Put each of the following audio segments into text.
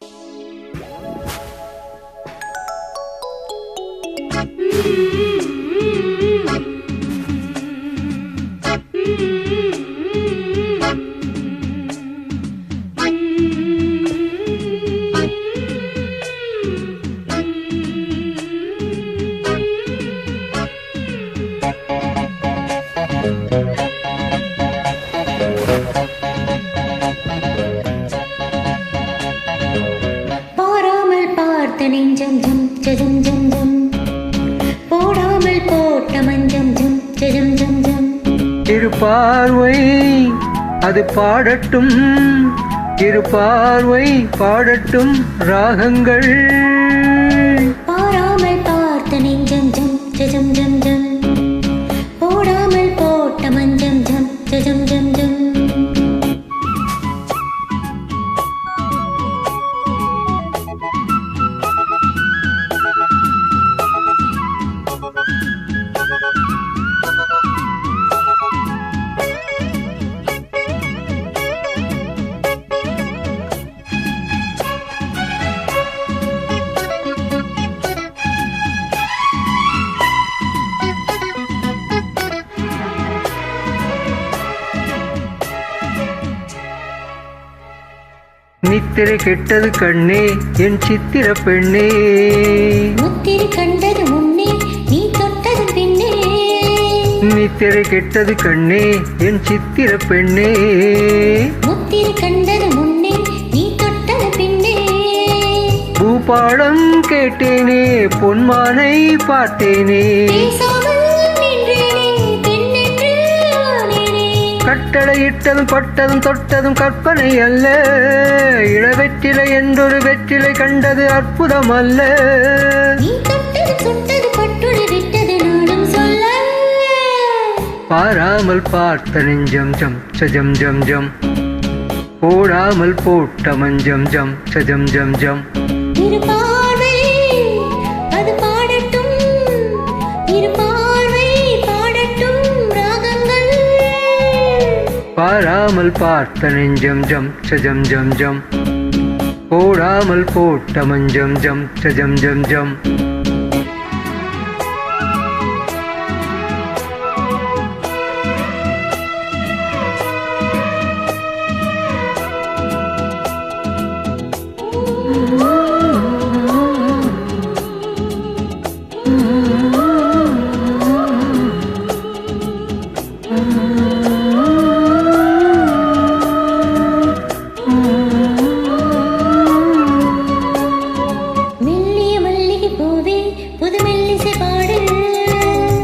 பாராமல் பார்த்த ஜம் ஜம் ஜம் ஜம். போடாமல் போட்ட மஞ்சம் ஜம் ஜம் ஜம் ஜம். இரு பார்வை அது பாடட்டும். இரு பார்வை பாடட்டும். ராகங்கள் நித்திரை கெட்டது கண்ணே என் சித்திர பெண்ணே. முத்திரை கண்டது முன்னே நீ தொட்டது பின்னே. நித்திரை கெட்டது கண்ணே என் சித்திர பெண்ணே. முத்திரை கண்டது முன்னே நீ தொட்டது பின்னே. பூபாடம் கேட்டேனே பொன்மானை பார்த்தேனே. கட்டளையிட்டதும் பட்டதும் தொட்டதும் கற்பனை அல்ல. இளவெற்றிலை என்றொரு வெற்றிலை கண்டது அற்புதம் அல்ல பாராமல் பார்த்த நெஞ்சம் ஜம் சஜம் ஜம் ஜம் போடாமல் போட்ட மஞ்சம் ஜம் சஜம் ஜம் ஜம் பாராமல் பார்த்த நெஞ்சம் ஜம் சஜம் ஜம் ஜம் போடாமல் போட்ட மஞ்சம் ஜம் சஜம் ஜம் ஜம்.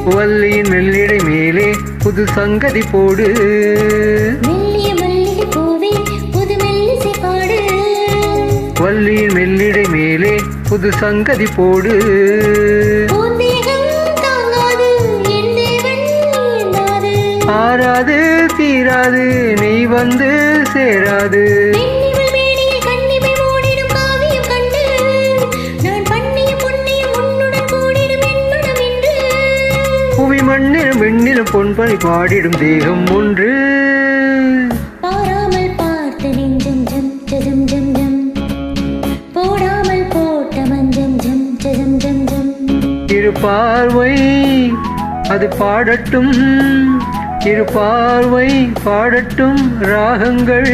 வள்ளியின் மெல்லிடை மேலே புது சங்கதி போடு. மெல்லிய மல்லிகை பூவே புது மெல்லிசை பாடு. வள்ளியின் மெல்லிடை மேலே புது சங்கதி போடு. ஆறாது தீராது நீ வந்து சேராது. புவி மண்ணிலும் வெண்ணிலும் பொன்பனை பாடிடும் தேகம் ஒன்று. பாராமல் பார்த்த நெஞ்சம் ஜம் ஜம் ஜம் ஜம். போடாமல் போட்ட மஞ்சம் ஜம் ஜம் ஜம் ஜம். இரு பார்வை அது பாடட்டும். இரு பார்வை பாடட்டும் ராகங்கள்.